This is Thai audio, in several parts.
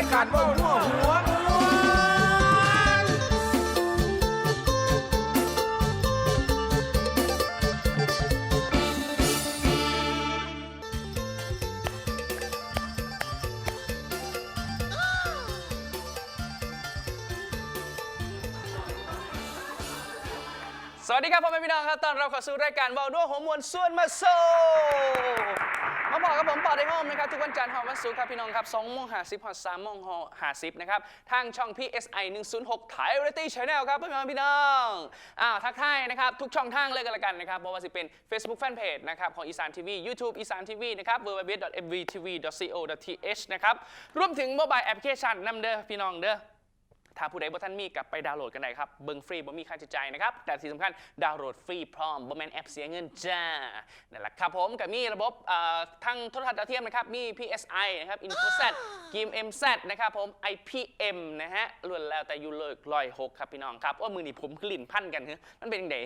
ายการเบ้าหัวหัวสวัสดีครับพ่อแม่พี่น้องครับ ตอนเราเข้าสู่รายการเบาด้วยหัวมวลส่วนมาโซ มาบอกกับผมปอได้ห้อมนะครับ ทุกวันจันทร์หอวันศุกร์ครับพี่น้องครับ2โมง50หอด3โมง50นะครับ ทางช่อง PSI 106 Thai Variety Channel ครับพ่อแม่พี่น้องอ้าวทักทายนะครับ ทุกช่องทางเลยกันละกันนะครับเพราะว่าสิเป็น Facebook Fanpage นะครับของอีสานทีวี YouTube อีสานทีวีนะครับ www.mvtv.co.th นะครับรวมถึงโมบายแอปพลิเคชันนำเด้อพี่น้องเด้อ ถ้าผู้ใดบ่ท่านมีกับไปดาวน์โหลดกันได้ครับ เบิ่งฟรีบ่มีค่าใช้จ่ายนะครับ แต่ที่สำคัญดาวน์โหลดฟรีพร้อมบ่แม่นแอปเสียเงินจ้า นั่นแหละครับผมกับมีระบบเอ่อทางโทรทัศน์ดาวเทียมนะครับ มี PSI นะครับ Infosat กิม MZ นะครับผม IPM นะฮะล้วนแล้วแต่อยู่เลยลอยหกครับพี่น้องครับว่ามือนี่ผมกลิ่นพันกันฮะมันเป็นยังไง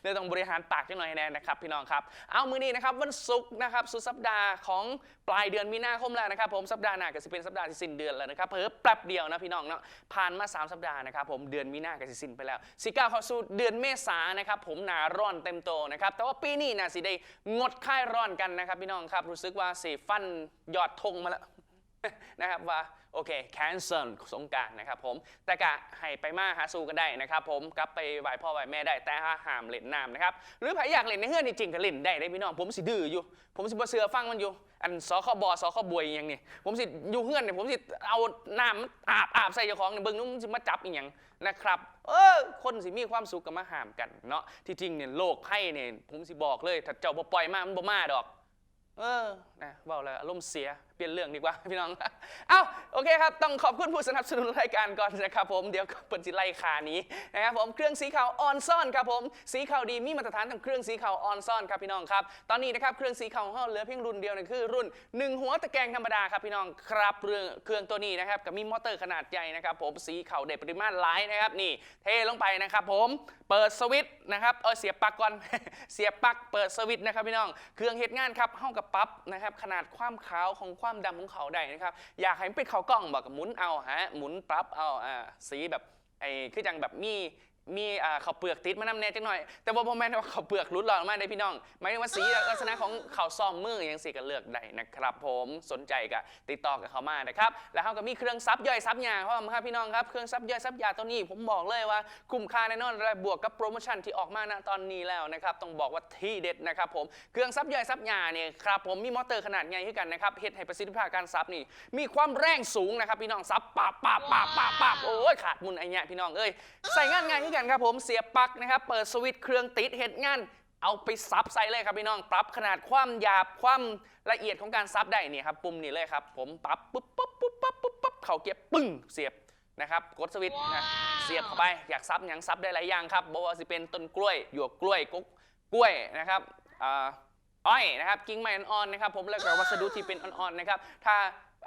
เดียวต้องบริหารปากจังหน่อยแน่นะครับพี่น้องครับ เอามือนี้นะครับวันศุกร์นะครับสุดสัปดาห์ของปลายเดือนมีนาคมแล้วนะครับผมสัปดาห์หน้าก็จะเป็นสัปดาห์ที่สิ้นเดือนแล้วนะครับเพิ่มแป๊บเดียวนะพี่น้องเนาะผ่านมา 3 สัปดาห์นะครับผมเดือนมีนาก็จะสิ้นไปแล้วสิก้าวเข้าสู่เดือนเมษานะครับผมหนาร้อนเต็มโตนะครับแต่ว่าปีนี้นะสิได้งดค่ายร้อนกันนะครับพี่น้องครับรู้สึกว่าสิฟันยอดธงมาแล้ว นะครับว่าโอเค cancel สงการนะครับผมแต่กะให้ไปมาหาสู่กันได้นะครับผมกลับไปไหว้พ่อไหว้แม่ได้แต่ห้ามเล่นน้ำนะครับหรือใครอยากเล่นในเฮือนจริงก็เล่นได้ได้พี่น้องผมสิดื้ออยู่ ผมสิบ่เสือฟังมันอยู่ อันสคบสคบวยอย่างนี้ผมสิอยู่เฮือนเนี่ยผมสิเอาน้ำอาบอาบใส่เจ้าของเนี่ยเบิ่งนู้นมันสิมาจับอีหยังนะครับเออคนสิมีความสุขก็มาห้ามกันเนาะที่จริงเนี่ยโลกไพ่เนี่ยผมสิบอกเลยถ้าเจ้าบ่ปล่อยมามันบ่มาดอก เออนะเบาเลยอารมณ์เสีย เปลี่ยนเรื่องดีกว่าพี่น้องเอ้าโอเคครับ ต้องขอบคุณผู้สนับสนุนรายการก่อนนะครับผม เดี๋ยวเปิดสิไล่านี้นะครับผม เครื่องสีขาวออนซ่อนครับผม สีขาวดีมีมาตรฐานทางเครื่องสีขาวออนซ่อนครับพี่น้องครับ ตอนนี้นะครับเครื่องสีขาวของเราเหลือเพียงรุ่นเดียวนะคือรุ่น 1 หัวตะแกรงธรรมดาครับพี่น้องครับเรื่องเครื่องตัวนี้นะครับกับมีมอเตอร์ขนาดใหญ่นะครับผม สีขาวเด็ดปริมาณหลายนะครับนี่ เทลงไปนะครับผม เปิดสวิตช์นะครับ เออเสียบปลั๊กก่อน เสียบปลั๊ก เปิดสวิตช์นะครับพี่น้อง เครื่องเฮ็ดงานครับเข้ากับปรั๊บนะครับ ขนาดความขาวของความดำของเขาได้นะครับ อยากให้มันเป็นเขาวกล้องบอกกับหมุนเอาฮะหมุนปรับเอาอ่าสีแบบไอ้คือจังแบบมี มีอ่าข้าวเปลือกติดมานำแน่จังหน่อย แต่ว่าพ่อแม่นว่าข้าวเปลือกรุดหลอดออกมาได้พี่น้องหมายถึงว่าสีลักษณะของข้าวซอมมืออย่างสีก็เลือกได้นะครับ ผมสนใจก็ติดต่อกับเขามานะครับแล้วเขาก็มีเครื่องซับย่อยซับยาเข้ามาครับพี่น้องครับเครื่องซับย่อยซับยาตัวนี้ผมบอกเลยว่าคุ้มค่าแน่นอนและบวกกับโปรโมชั่นที่ออกมาณตอนนี้แล้วนะครับต้องบอกว่าที่เด็ดนะครับผมเครื่องซับย่อยซับยาเนี่ยครับผมมีมอเตอร์ขนาดใหญ่ขึ้นกันนะครับเฮ็ดให้ประสิทธิภาพการซับนี่มีความแรงสูงนะครับพี่น้องซับปาบปาบปาบปาบปาบโอ้ยขาดมุนไอ้เนี่ยพี่น้องเอ้ยใส่งานง่ายขึ้นกันครับผมเสียบปลั๊กนะครับ เปิดสวิตช์เครื่องติดเฮ็ดงานเอาไปซับใส่เลยครับพี่น้อง ปรับขนาดความหยาบความละเอียดของการซับได้นี่ครับปุ่มนี่เลยครับ ผมปรับปุ๊บปุ๊บปุ๊บปั๊บปุ๊บปั๊บเขาเก็บปึ้งเสียบนะครับกดสวิตช์นะเสียบเข้าไปอยากซับหยังซับได้หลายอย่างครับบอกว่าสิเป็นต้นกล้วยหยวกกล้วยกุ๊กกล้วยนะครับอ่าอ้อยนะครับ กิ่งไม้อ่อนๆนะครับ ผมแล้วก็วัสดุที่เป็นอ่อนๆนะครับ ถ้า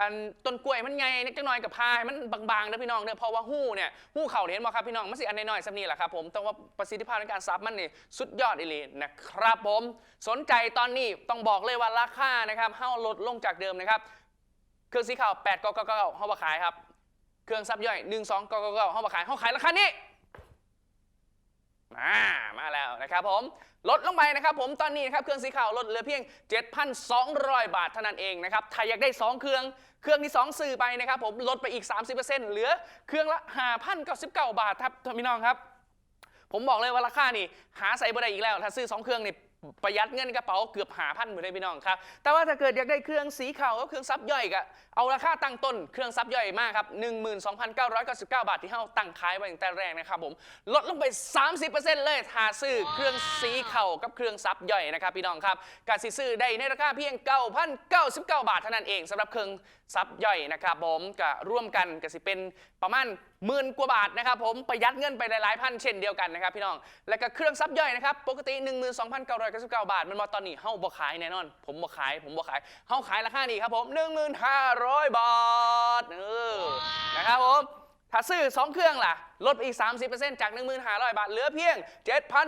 อันต้นกล้วยมันใหญ่นิดจังหน่อยกับพายมันบางๆนะพี่น้องเด้อเพราะว่าหู้เนี่ยหู้เข่าเห็นบ่ครับพี่น้องมันสิอันน้อยๆสักนี่แหละครับผมแต่ว่าประสิทธิภาพในการซับมันนี่สุดยอดอีหลีนะครับผมสนใจตอนนี้ต้องบอกเลยว่าราคานะครับเฮาลดลงจากเดิมนะครับเครื่องสีขาว8 9 9เฮามาขายครับเครื่องซับย่อย1 2 9 9เฮามาขายเฮาขายราคานี้ มามาแล้วนะครับผมลดลงไปนะครับผมตอนนี้นะครับเครื่องสีขาวลดเหลือเพียง 7,200 บาทเท่านั้นเองนะครับถ้าอยากได้ 2 เครื่องเครื่องที่2ซื้อไปนะครับผมลดไปอีก 30%เหลือเครื่องละ5,099 บาทครับพี่น้องครับ ผมบอกเลยว่าราคานี่หาใส่บ่ได้อีกแล้ว ถ้าซื้อ 2 เครื่องนี่ ประหยัดเงินกระเป๋าเกือบหาพันหมดเลยพี่น้องครับ แต่ว่าถ้าเกิดอยากได้เครื่องสีขาวกับเครื่องซับย่อยก็เอาราคาตั้งต้นเครื่องซับย่อยมากครับ 12,999 บาทที่เฮาตั้งขายไว้ตั้งแต่แรกนะครับผม ลดลงไป 30%เลยถ้าซื้อเครื่องสีขาวกับเครื่องซับย่อยนะครับพี่น้องครับการซื้อได้ในราคาเพียง 9,099 บาทเท่านั้นเองสำหรับเครื่องซับย่อยนะครับผมก็ร่วมกันก็สิเป็นประมาณ หมื่นกว่าบาทนะครับผมประหยัดเงินไปหลายๆพันเช่นเดียวกันนะครับพี่น้อง แล้วก็เครื่องซับย่อยนะครับปกติ 12,999 บาท มันมาตอนนี้เฮาบ่ขายแน่นอน ผมบ่ขายผมบ่ขายเฮาขายราคานี้ครับผม 1,500 บาทเออนะครับผมถ้าซื้อ 2 เครื่องล่ะ ลดไปอีก 30%จาก 1,500 บาท เหลือเพียง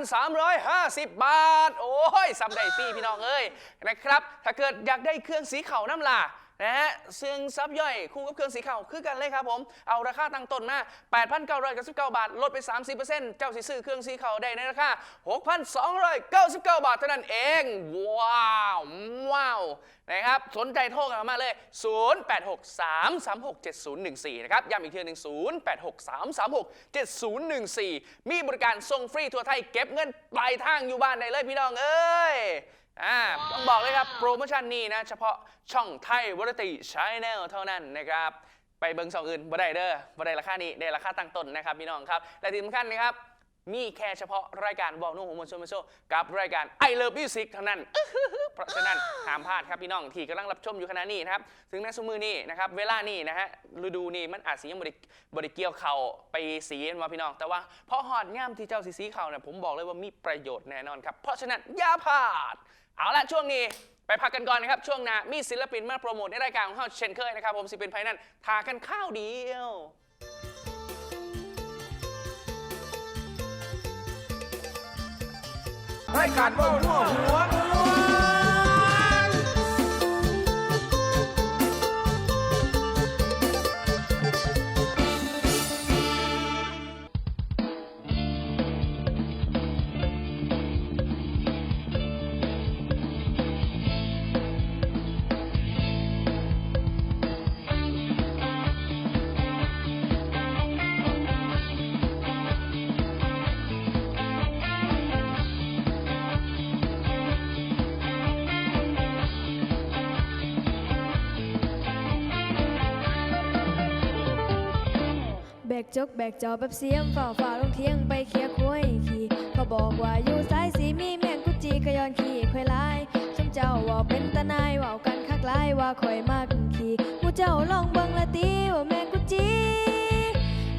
7,350 บาท โอ้ยซ้ำได้ฟรีพี่น้องเอ้ยนะครับ ถ้าเกิดอยากได้เครื่องสีขาวน้ำล่ะ นะฮะซึ่งซับย่อยคู่กับเครื่องสีขาวคือกันเลยครับผม เอาราคาตั้งต้นมา 8,999 บาท ลดไป 30%เจ้าสิซื้อเครื่องสีขาวได้ในราคา 6,299 บาทเท่านั้นเอง ว้าว ว้าวนะครับ สนใจโทรกันมาเลย 0863367014 นะครับ ย้ำอีกทีหนึ่ง0863367014 มีบริการส่งฟรีทั่วไทยเก็บเงินปลายทางอยู่บ้านได้เลยพี่น้องเอ้ย อ่าต้องบอกเลยครับ โปรโมชั่นนี้นะ เฉพาะช่องไทยวรติชแนลเท่านั้นนะครับ ไปเบิ่งช่องอื่นบ่ได้เด้อบ่ได้ราคานี้ได้ราคาตั้งต้นนะครับพี่น้องครับ และที่สำคัญนะครับ มีแค่เฉพาะรายการวอลนุ่งของมวลชนมโชว์กับรายการ I Love Music เท่านั้น เพราะฉะนั้นห้ามพลาดครับพี่น้องที่กำลังรับชมอยู่ขณะนี้นะครับ ถึงแม้สมือนี้นะครับ เวลานี้นะฮะฤดูนี้มันอาจสียังบริบริเกี่ยวเข่าไปสีมาพี่น้อง แต่ว่าพอหอดย่ำที่เจ้าสีสีเข่าเนี่ยผมบอกเลยว่ามีประโยชน์แน่นอนครับ เพราะฉะนั้นอย่าพลาด เอาละช่วงนี้ไปพักกันก่อนนะครับ ช่วงหน้ามีศิลปินมาโปรโมทในรายการของเราเช่นเคยนะครับ ผมสิเป็นไพนั้นทากันข้าวเดียวรายการว่าหัวหัวหัว กจกแบกจอแบบเสียมฝ่าฝ่าลงเทียงไปเคียคุยขี่เขาบอกว่าอยู่สายสีมีแมงกุจีกระยอนขี่ควายลายชมเจ้าว่าเป็นตานายว่ากันคักลายว่าข่อยมากขี่มูเจ้าลองเบิ่งละตีว่าแมงกุจี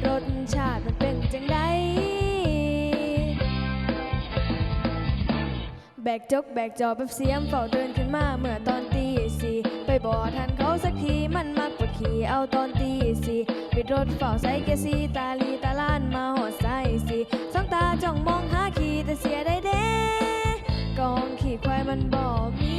รสชาติมันเป็นจังไดแบกจกแบกจอแบบเสียมเฝ้าเดินขึ้นมาเมื่อตอนตีสี่ไปบอกทันเขาสักทีมันมักปวดขี่เอาตอนตีสี่ ปิดรถเฝ้าใส่เกสีตาลีตาล้านมาหอดใส่สีสองตาจ้องมองหาขี่แต่เสียได้เด้กองขี่ควายมันบ่มี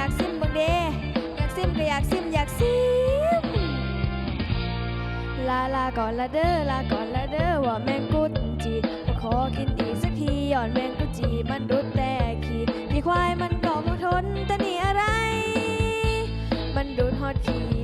อยากซิมบังเดอยากซิมก็อยากซิมอยากซิมลาลาก่อนละเด้อลาก่อนละเด้อว่าแมงกุดจีบ่ขอกินอีกสักทีย่อนแมงกุดจีมันดุดแต่ขี้ที่ควายมันก็บ่ทนแต่นี่อะไร มันดูดฮอดขี้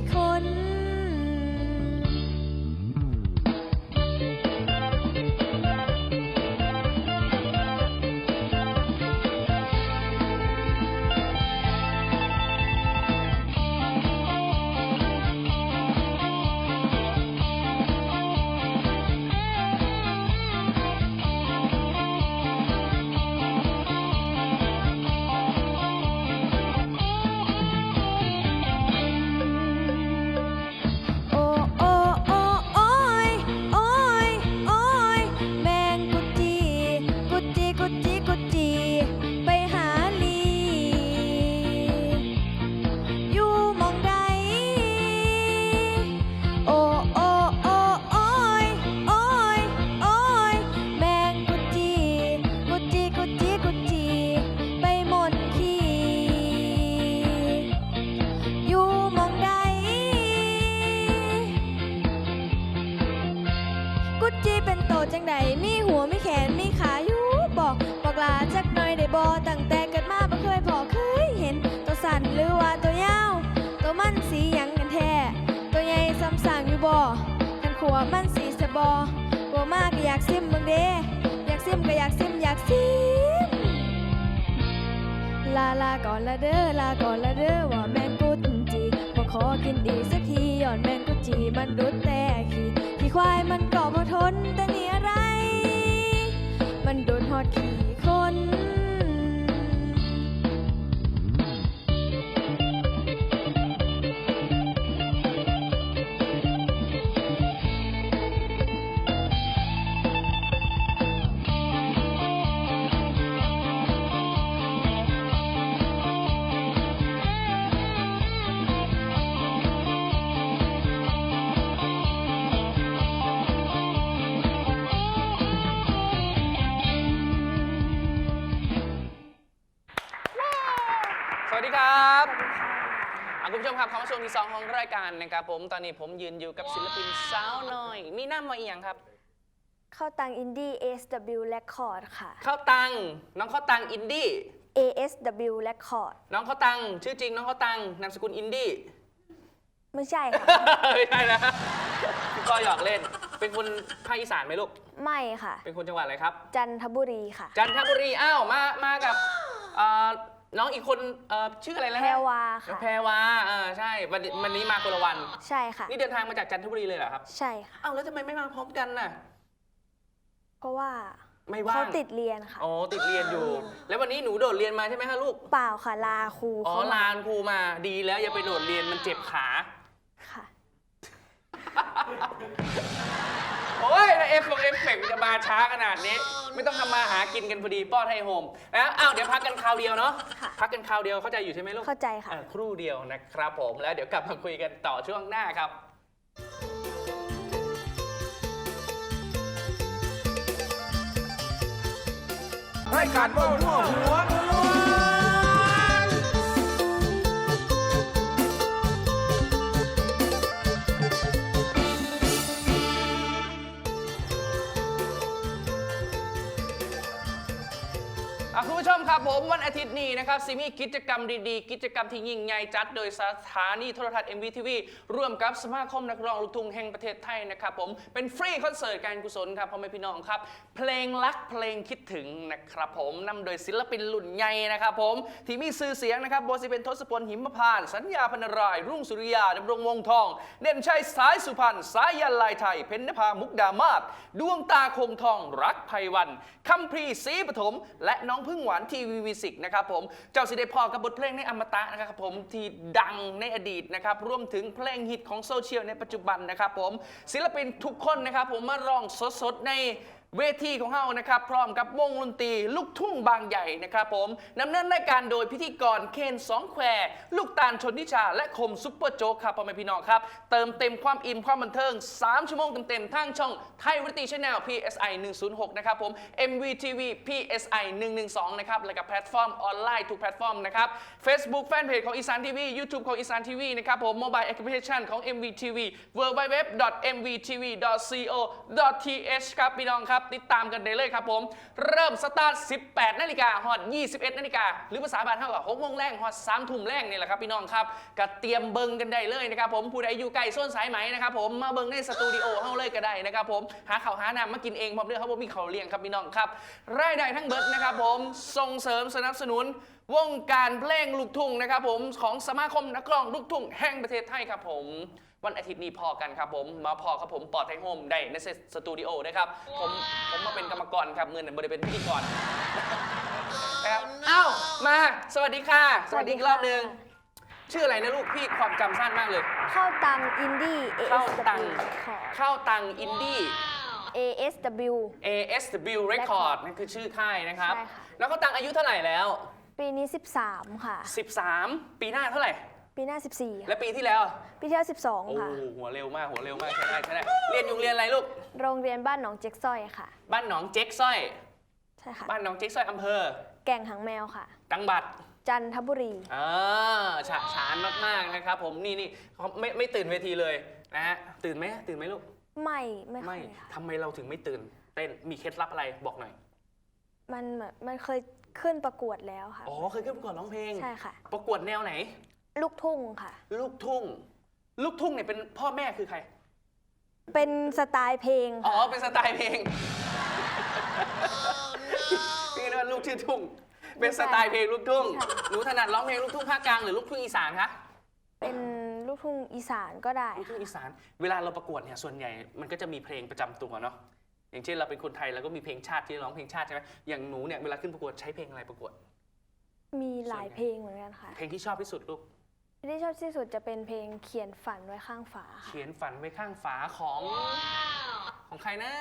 อยากซิมลาลาก่อนละเด้อลาก่อนละเด้อว่าแมงกุดจีบ่ขอกินดีสักทีย้อนแมงกุดจีมันดุดแต่ขี้ขี้ควายมันก็บ่ทนแต่นี่อะไร มันดุดฮอดขี้ สวัสดีครับอะคุณผู้ชมครับเข้ามาช่วงที่สองของรายการนะครับผม ตอนนี้ผมยืนอยู่กับศิลปินสาวน้อย มีหน้ามาเอียงครับ เข้าตังอินดี้ ASW Record ค่ะข้าวตัง น้องข้าวตังอินดี้ ASW Record น้องข้าวตัง ชื่อจริงน้องข้าวตัง นามสกุลอินดี้ ไม่ใช่ค่ะ ไม่ใช่นะพี่ก็หยอกเล่น เป็นคนภาคอีสานไหมลูก ไม่ค่ะ เป็นคนจังหวัดอะไรครับ จันทบุรีค่ะ จันทบุรี อ้าว มา มากับเอ่อ น้องอีกคนเอ่อชื่ออะไรแล้วแพนะรวาค่ะ แพรวาเออใช่วันนี้วันนี้มาคนละวัน ใช่ค่ะ นี่เดินทางมาจากจันทบุรีเลยเหรอครับใช่ค่ะอ้าวแล้วทำไมไม่มาพร้อมกันน่ะ เพราะว่าไม่ว่าง เขาติดเรียนค่ะ อ๋อติดเรียนอยู่ แล้ววันนี้หนูโดดเรียนมาใช่ไหมคะลูก เปล่าค่ะลาครูอ๋อ เขมลานครูมาดีแล้วอย่าไปโดดเรียนมันเจ็บขา ฟลงเอฟเฟกต์จะมาช้าขนาดนี้ ไม่ต้องทำมาหากินกันพอดีป้อนให้โฮมนะอ้าวเดี๋ยวพักกันคราวเดียวเนาะค่ะพักกันคราวเดียวเข้าใจอยู่ใช่ไหมลูกเข้าใจค่ะเออครู่เดียวนะครับผมแล้วเดี๋ยวกลับมาคุยกันต่อช่วงหน้าครับ รายการเบ้าหัวหัว คุณผู้ชมครับผมวันอาทิตย์นี้นะครับซีมีกิจกรรมดีๆ กิจกรรมที่ยิ่งใหญ่จัดโดยสถานีโทรทัศน์ MVTV ร่วมกับสมาคมนักร้องลูกทุ่งแห่งประเทศไทยนะครับผมเป็นฟรีคอนเสิร์ตการกุศลครับพ่อแม่พี่น้องครับ เพลงรักเพลงคิดถึงนะครับผมนำโดยศิลปินหลุ่นใหญ่นะครับผมที่มีชื่อเสียงนะครับบสิเป็นทศพลหิมพานต์สัญญาพนราย รุ่งสุริยาดำรงวงศ์ทอง เด่นชัยสายสุพรรณสายยันลายไทย เพ็ญนภามุกดามาศดวงตาคงทองรักไพวันคำพรีศรีปฐมและน้องพึ่งหวานทีวีวีสิกนะครับผม เจ้าสิได้พอกับบทเพลงในอมตะนะครับผมที่ดังในอดีตนะครับรวมถึงเพลงฮิตของโซเชียลในปัจจุบันนะครับผมศิลปินทุกคนนะครับผมมาร้องสดๆใน เวทีของเรานะครับ พร้อมกับวงดนตรีลูกทุ่งบางใหญ่นะครับผมนำเนินรายการโดยพิธีกรเคนสองแควลูกตาลชนทิชา และคมซุปเปอร์โจ๊กครับพ่อแม่พี่น้องครับ เติมเต็มความอิ่มความบันเทิง 3 ชั่วโมงเต็มๆทางช่องไทยวิตีชแนล PSI 106 นะครับผม MVTV PSI 112 นะครับ และกับแพลตฟอร์มออนไลน์ทุกแพลตฟอร์มนะครับ Facebook แฟนเพจของอีสานทีวี YouTube ของอีสานทีวีนะครับผมโมบายแอปพลิเคชันของ MVTV www.mvtv.co.th ครับพี่น้องครับติดตามกันได้เลยครับผม เริ่มสตาร์ท 18 นาฬิกาฮอด21 นาฬิกาหรือภาษาบ้านเท่ากับ6โมงแรงฮอด3ทุ่มแรงนี่แหละครับพี่น้องครับก็เตรียมเบิงกันได้เลยนะครับผมผู้ใดอยู่ไกลโซนสายไหมนะครับผมมาเบิงในสตูดิโอเฮาเลยก็ได้นะครับผมหาข้าวหาน้ำมากินเองพร้อมเรื่องครับผมมีข้าวเลี้ยงครับพี่น้องครับรายได้ทั้งเบิดนะครับผมส่งเสริมสนับสนุนวงการเพลงลูกทุ่งนะครับผมของสมาคมนักร้องลูกทุ่งแห่งประเทศไทยครับผม วันอาทิตย์นี้พอกันครับผม มาพอครับผมปอดไทยโฮมได้ในสตูดิโอนะครับ ผมผมมาเป็นกรรมกรครับมือหนึ่งบริเป็นพิธีกรนะครับเอ้ามา สวัสดีค่ะ สวัสดีอีกรอบหนึ่งชื่ออะไรนะลูกพี่ความจำสั้นมากเลย เข้าตังอินดี้เข้าตัง ASW Record เข้าตังอินดี้ ASW ASW Record นั่นคือชื่อค่ายนะครับใช่ค่ะแล้วก็ตังอายุเท่าไหร่แล้ว ปีนี้ 13 ค่ะ 13 ปีหน้าเท่าไหร่ ปีหน้า 14และค่ะปีที่แล้วปีที่แล้วโอ้12 ค่ะหัวเร็วมากหัวเร็วมากใช่ได้ใช่ได้เรียนอยู่โรงเรียนอะไรลูกโรงเรียนบ้านหนองเจ๊กซ้อยค่ะ บ้านหนองเจ๊กซ้อย ใช่ค่ะ บ้านหนองเจ๊กซ้อยอำเภอแก่งหางแมวค่ะ จังหวัด จันทบุรี อ่าฉะฉานมากๆนะครับ ผมนี่นี่เขาไม่ไม่ตื่นเวทีเลยนะฮะตื่นไหมตื่นไหมลูกไม่ไม่ค่ไม่อยค่ะ ทำไมเราถึงไม่ตื่นเต้นมีเคล็ดลับอะไรบอกหน่อยมันเหมือนมันเคยขึ้นประกวดแล้วค่ะ อ๋อเคยขึ้นประกวดร้องเพลง ใช่ค่ะ ประกวดแนวไหน ลูกทุ่งค่ะ ลูกทุ่ง ลูกทุ่งเนี่ยเป็นพ่อแม่คือใคร เป็นสไตล์เพลงอ๋อ ค่ะเป็นสไตล์เพลงพี่นึกว่าลูกชื่อทุ่ง เป็นสไตล์เพลงลูกทุ่งใช่หนูถนัดร้องเพลงลูกทุ่งภาคกลางหรือลูกทุ่งอีสานคะ เป็นลูกทุ่งอีสานก็ได้ลูกทุ่งอีสานเวลาเราประกวดเนี่ยส่วนใหญ่มันก็จะมีเพลงประจำตัวเนาะอย่างเช่นเราเป็นคนไทยเราก็มีเพลงชาติที่ร้องเพลงชาติใช่ไหมอย่างหนูเนี่ยเวลาขึ้นประกวดใช้เพลงอะไรประกวด มีหลายเพลงเหมือนกันค่ะ เพลงที่ชอบที่สุดลูก ที่ชอบที่สุดจะเป็นเพลงเขียนฝันไว้ข้างฝาค่ะเขียนฝันไว้ข้างฝาของของใครนะ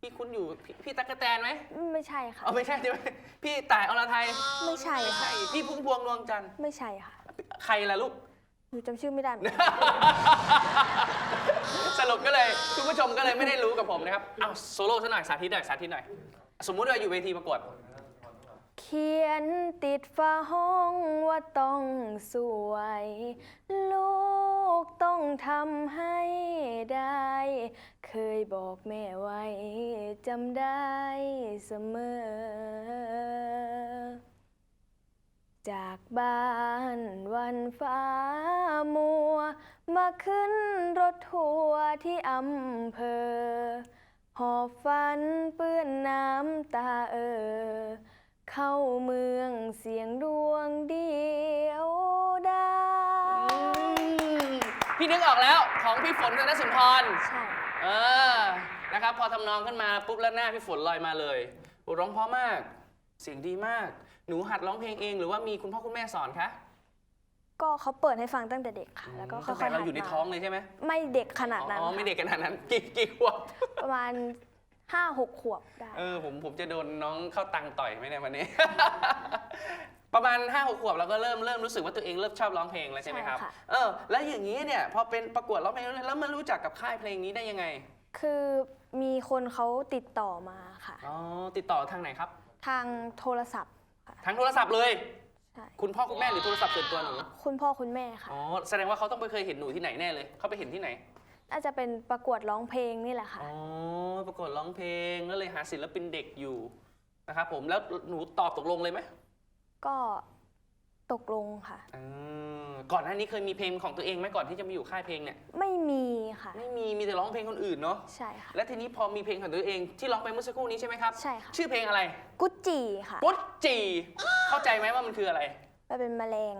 พี่คุณอยู่พี่พี่ตั๊กกะแตนไหมไม่ใช่ค่ะอ๋อไม่ใช่ใช่ไหมพี่ต่ายอรไทยไม่ใช่ไม่ค่ะ ใช่พี่พุ่มพวงดวงจันทร์ไม่ใช่ค่ะใครล่ะลูก หนูจำชื่อไม่ได้เหมือนกัน สรุปก็เลยคุณผู้ชมก็เลยไม่ได้รู้กับผมนะครับ เอาโซโล่ซะหน่อยสาธิตหน่อยสาธิตหน่อย สมมุติว่าอยู่เวทีประกวด เขียนติดฝาห้องว่าต้องสวย ลูกต้องทำให้ได้ เคยบอกแม่ไว้จำได้เสมอ จากบ้านวันฟ้ามัว มาขึ้นรถทัวร์ที่อำเภอ หอบฝันเปื้อนน้ำตาเออ เข้าเมืองเสียงดวงเดียวได้พี่นึกออกแล้วของพี่ฝนธนสุนทรใช่ เออนะครับ พอทำนองขึ้นมาปุ๊บแล้วหน้าพี่ฝนลอยมาเลยโอ้ร้องเพราะมาก เสียงดีมาก หนูหัดร้องเพลงเองหรือว่ามีคุณพ่อคุณแม่สอนคะก็เขาเปิดให้ฟังตั้งแต่เด็กค่ะ แล้วก็ค่ตั้องยแต่ๆเราอยู่ในหัดมท้องเลยใช่ไหมไม่เด็กขนาดนั้นอ๋อไม่ค่ะเด็กขนาดนั้นกี่กี่ขวบประมาณ ห้าหกขวบได้ เออผมผมจะโดนน้องเข้าตังต่อยไหมเนี่ยวันนี้ ประมาณ5้าหกขวบเราก็เริ่มเริ่มรู้สึกว่าตัวเองเริ่มชอบร้องเพลงแล้วใช่ไหมครับ ใช่ค่ะ เออ แล้วอย่างนี้เนี่ยพอเป็นประกวดร้องเพลงแล้วมารู้จักกับค่ายเพลงนี้ได้ยังไง คือมีคนเขาติดต่อมาค่ะ อ๋อติดต่อทางไหนครับ ทางโทรศัพท์ค่ะทางโทรศัพท์เลย ใช่คุณพ่อคุณแม่หรือโทรศัพท์ส่วนตัวหนู คุณพ่อคุณแม่ค่ะ อ๋อแสดงว่าเขาต้องไปเคยเห็นหนูที่ไหนแน่เลยเขาไปเห็นที่ไหน น่าจะเป็นประกวดร้องเพลงนี่แหละค่ะ อ๋อประกวดร้องเพลงแล้วเลยหาศิลปินเด็กอยู่นะครับผมแล้วหนูตอบตกลงเลยไหมก็ตกลงค่ะเออก่อนหน้านี้เคยมีเพลงของตัวเองไหมก่อนที่จะมาอยู่ค่ายเพลงเนี่ยไม่มีค่ะ ไม่มีมีแต่ร้องเพลงคนอื่นเนาะใช่ค่ะ และทีนี้พอมีเพลงของตัวเองที่ร้องไปเมื่อสักครู่นี้ใช่ไหมครับใช่ค่ะชื่อเพลงอะไรกุจจีค่ะกุ๊ดจีเข้าใจไหมว่ามันคืออะไรมันเป็นแมลง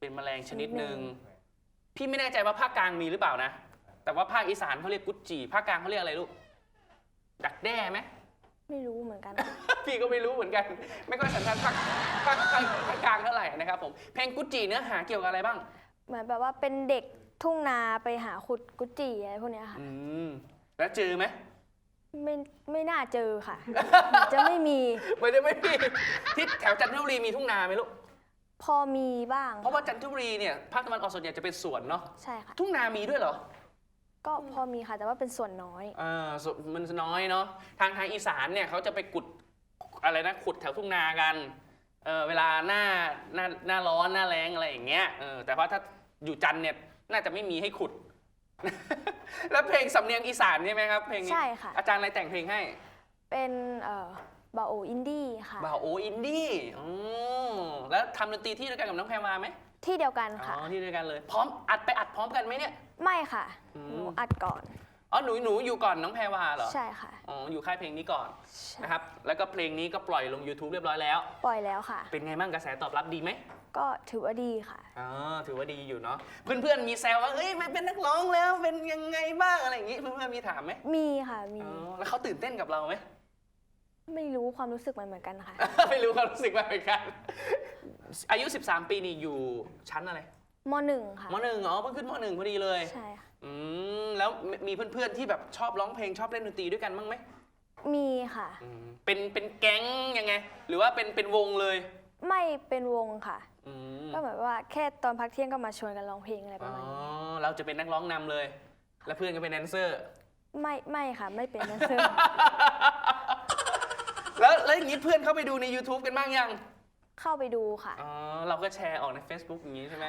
เป็นแมลงชนิดหนึ่งชนิดหนึ่พี่ไม่แน่ใจว่าภาคกลางมีหรือเปล่านะ แต่ว่าภาคอีสานเขาเรียกกุ๊ดจีภาคกลางเขาเรียกอะไรลูก ดักแด้ไหม ไม่รู้เหมือนกัน พี่ก็ไม่รู้เหมือนกัน ไม่ค่อยสันทัดภาคภาคภาคภาคกลางเท่าไหร่นะครับผม เพลงกุ๊ดจีเนื้อหาเกี่ยวกับอะไรบ้าง เหมือนแบบว่าเป็นเด็กทุ่งนาไปหาขุดกุจจีอะไรพวกเนี้ยค่ะ อืม แล้วเจอไหม ไม่ไม่น่าเจอค่ะ จะไม่มี ไม่ได้ไม่มีที่แถวจันทบุรีมีทุ่งนาไหมลูก พอมีบ้างเพราะว่าจันทบุรีเนี่ยภาคตะวันออกส่วนใหญ่จะเป็นสวนเนาะ ใช่ค่ะ ทุ่งนามีด้วยเหรอ ก็พอมีค่ะแต่ว่าเป็นส่วนน้อยเออสมันน้อยเนาะทางทางอีสานเนี่ยเขาจะไปขุดอะไรนะขุดแถวทุ่งนากันเออเวลาหน้าหน้าหน้าร้อนหน้าแรงอะไรอย่างเงี้ยเออแต่ว่าถ้าอยู่จันทร์เนี่ยน่าจะไม่มีให้ขุด แล้วเพลงสำเนียงอีสานใช่ไหมครับเพลงนี้ใช่ค่ะ อาจารย์อะไรแต่งเพลงให้ เป็นเอ่อบาโออินดี้ค่ะ บ่าวโออินดี้อ๋อแล้วทำดนตรีที่เดียวกันกับน้องแพรวาไหม ที่เดียวกันอ๋ค่ะอที่เดียวกันเลย พร้อมอัดไปอัดพร้อมกันไหมเนี่ย ไม่ค่ะ อืม หนูอัดก่อน อ๋อหนูหนูอยู่ก่อนน้องแพรวาเหรอใช่ค่ะอ๋ออยู่ค่ายเพลงนี้ก่อนใช่นะครับแล้วก็เพลงนี้ก็ปล่อยลง YouTube เรียบร้อยแล้ว ปล่อยแล้วค่ะ เป็นไงบ้างกระแสตอบรับดีไหมก็ถือว่าดีค่ะ อ๋อถือว่าดีอยู่เนาะเพื่อนๆมีแซวว่าเฮ้ยไม่เป็นนักร้องแล้วเป็นยังไงบ้างอะไรอย่างงี้เพื่อนๆมีถามไหมมีค่ะมี อ๋อแล้วเขาตื่นเต้นกับเราไหม ไม่รู้ความรู้สึกมันเหมือนกันค่ะ ไม่รู้ความรู้สึกว่าเป็นกัน อายุ 13 ปีนี่อยู่ชั้นอะไรมหนึ่งค่ะ มหนึ่งอ๋อเพิ่งขึ้นมหนึ่งพอดีเลยใช่ค่ะ อืมแล้วมีเพื่อนๆที่แบบชอบร้องเพลงชอบเล่นดนตรีด้วยกันบ้างไหมมีค่ะ อืมเป็นเป็นแก๊งยังไง หรือว่าเป็นเป็นวงเลยไม่เป็นวงค่ะ อืมก็เหมือนว่าแค่ตอนพักเที่ยงก็มาชวนกันร้องเพลงอะไรปอ๋ระอมาณนี้เราจะเป็นนักร้องนำเลย แล้วเพื่อนก็เป็นแดนเซอร์ ไม่ไม่ค่ะ ไม่เป็นแดนเซอร์ แล้วแล้วอย่างนี้เพื่อนเข้าไปดูใน YouTube กันบ้างยังเข้าไปดูค่ะ อ๋อเราก็แชร์ออกใน Facebook อย่างนี้ใช่ไหม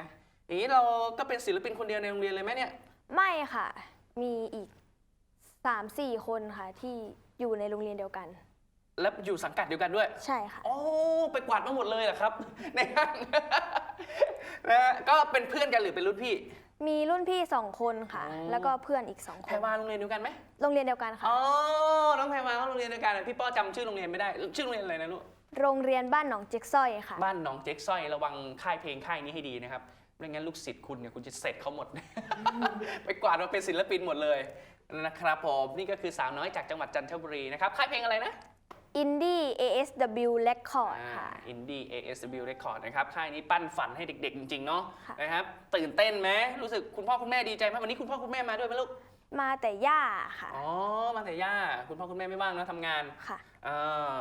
อย่างนี้เราก็เป็นศิลปินคนเดียวในโรงเรียนเลยไหมเนี่ยไม่ค่ะ มีอีกสามสี่คนค่ะ ที่อยู่ในโรงเรียนเดียวกัน แล้วอยู่สังกัดเดียวกันด้วย ใช่ค่ะ โอ้ไปกวาดมาหมดเลยเหรอครับในห้างนะฮะก็เป็นเพื่อนกันหรือเป็นรุ่นพี่ มีรุ่นพี่สองคนค่ะ อ๋อ แล้วก็เพื่อนอีกสองคแพรนวาโรงเรียนเดียวกันไหมโรงเรียนเดียวกันค่ะ อ๋อน้องแพรวาเขาโรงเรียนเดียวกันพี่ป้อจำชื่อโรงเรียนไม่ได้ ชื่อโรงเรียนอะไรนะลูก โรงเรียนบ้านหนองเจ๊กซ้อยค่ะ บ้านหนองเจ๊กสร้อยระวังค่ายเพลงค่ายนี้ให้ดีนะครับไม่งั้นลูกศิษย์คุณเนี่ยคุณจะเสร็จเขาหมด ไปกวาดมาเป็นศิลปินหมดเลยนะครับผมนี่ก็คือสาวน้อยจากจังหวัดจันทบุรีนะครับค่ายเพลงอะไรนะ อินดี้ ASW Record ค่ะ อินดี้ ASW Record นะครับ ค่ายนี้ปั้นฝันให้เด็กๆ จริง ๆ เนาะค่ะ นะครับ ตื่นเต้นไหมรู้สึกคุณพ่อคุณแม่ดีใจไหมวันนี้คุณพ่อคุณแม่มาด้วยไหมลูก มาแต่ย่าค่ะ อ๋อ มาแต่ย่า คุณพ่อคุณแม่ไม่ว่างนะทำงานค่ะ เออ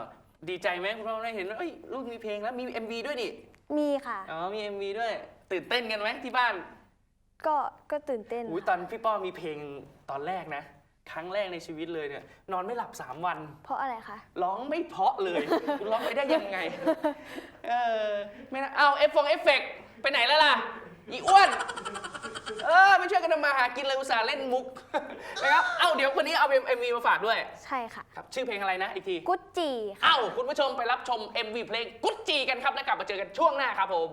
ดีใจไหมคุณพ่อคุณแม่เห็นว่าเอ้ยลูกมีเพลงแล้วมี MV ด้วยดิ มีค่ะ อ๋อ มี MV ด้วย ตื่นเต้นกันไหมที่บ้าน ก็ก็ตื่นเต้น อุ้ยตอนพี่ป้อมีเพลงตอนแรกนะ ครั้งแรกในชีวิตเลยเนี่ยนอนไม่หลับ 3 วัน เพราะอะไรคะ ร้องไม่เพราะเลย คุณร้องไปได้ยังไง เออไม่นะเอาเอฟฟงเอฟเฟกไปไหนแล้วล่ะ อีอ้วน เออไม่ช่วยกันทำมาหากินเลยอุตส่าห์เล่นมุก นะครับ เอ้าเดี๋ยววันนี้เอาเอ็มวีมาฝากด้วย ใช่ค่ะ ครับ ชื่อเพลงอะไรนะ อีกที กุ๊ดจีค่ะ เอ้าคุณผู้ชมไปรับชม MV เพลงกุ๊ดจีกันครับ แล้วกลับมาเจอกันช่วงหน้าครับผม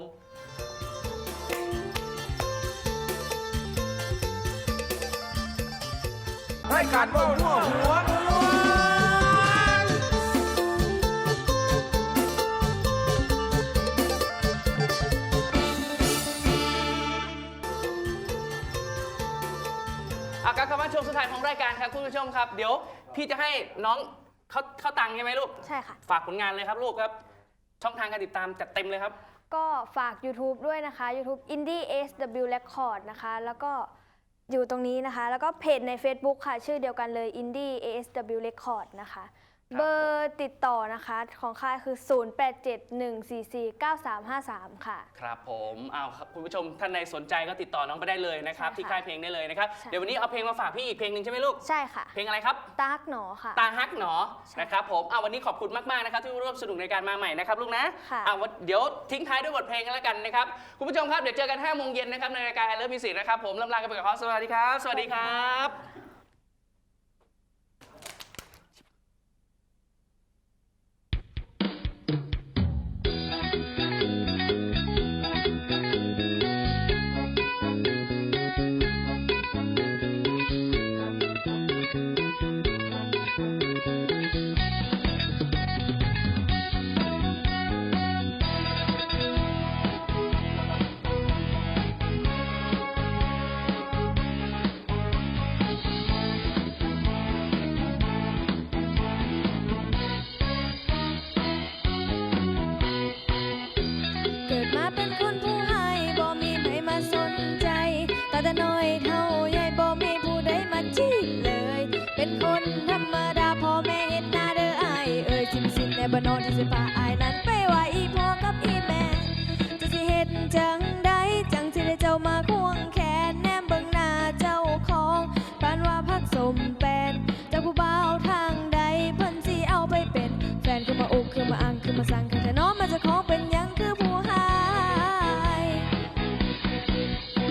รายการเบ้าหัวหัวหัวอากลับมาช่วงสุดท้ายของรายการครับคุณผู้ชมครับ เดี๋ยวพี่จะให้น้องเขาเข้าตังค์ใช่ไหมลูก ใช่ค่ะ ฝากผลงานเลยครับลูกครับ ช่องทางการติดตามจัดเต็มเลยครับ ก็ฝาก YouTube ด้วยนะคะ YouTube Indie ASW Record นะคะ แล้วก็ อยู่ตรงนี้นะคะ แล้วก็เพจใน Facebook ค่ะ ชื่อเดียวกันเลย Indie ASW Record นะคะ เบอร์ติดต่อนะคะของค่ายคือ 0871449353 ค่ะ ครับผมเอาครับคุณผู้ชมท่านใดสนใจก็ติดต่อน้องไปได้เลยนะครับ ใช่ค่ะที่ค่ายเพลงได้เลยนะครับ ใช่ เดี๋ยววันนี้เอาเพลงมาฝากพี่อีกเพลงหนึ่งใช่ไหมลูก ใช่ค่ะ เพลงอะไรครับ ตาฮักหนอค่ะ ตาฮักหนอ ใช่นะครับผมเอาวันนี้ขอบคุณมาก ๆ นะครับ ที่ร่วมสนุกในการมาใหม่นะครับลูกนะค่ะเอาวันเดี๋ยวทิ้งท้ายด้วยบทเพลงกันแล้วกันนะครับ คุณผู้ชมครับเดี๋ยวเจอกัน5โมงเย็นนะครับในรายการ I Love Music นะครับผมลำลากันไปก่อนครับสวัสดีครับ สวัสดีครับ มาอังคือมาสั่งคือจะน้องมาจะของเป็นยังคือผู้หาย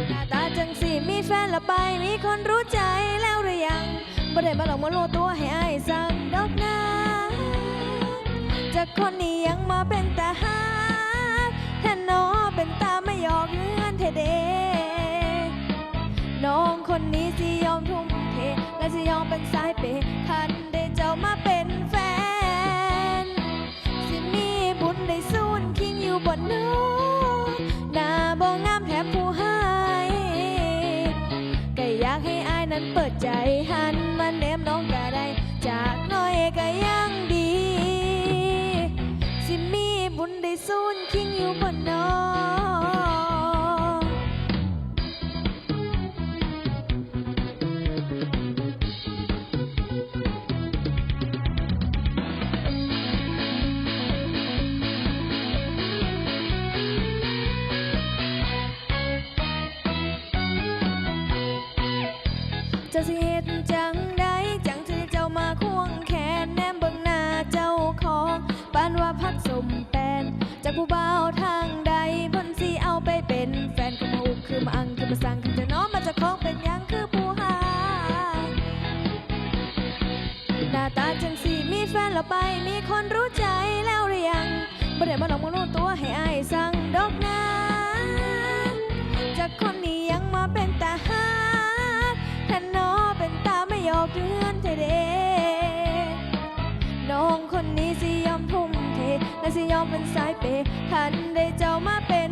หน้าตาจังสิมีแฟนและไปมีคนรู้ใจแล้วหรือยังบ่ได้มาหลอกมาโลตัวให้อายสั่งดอกนะจากคนนี้ยังมาเป็นตาฮักแท่น้อเป็นตาไม่หยอกเงื่อนเทเดน้องคนนี้สิยอมทุ่มเทและสิยอมเป็นสายเปย์คันได้เจ้ามาเป็น นั้นเปิดใจหันมาเนมน้องก็ได้ จากน้อยก็ยังดี สิมีบุญได้สูนคิงอยู่บนน้น เป็นสายเปทันได้เจ้ามาเป็น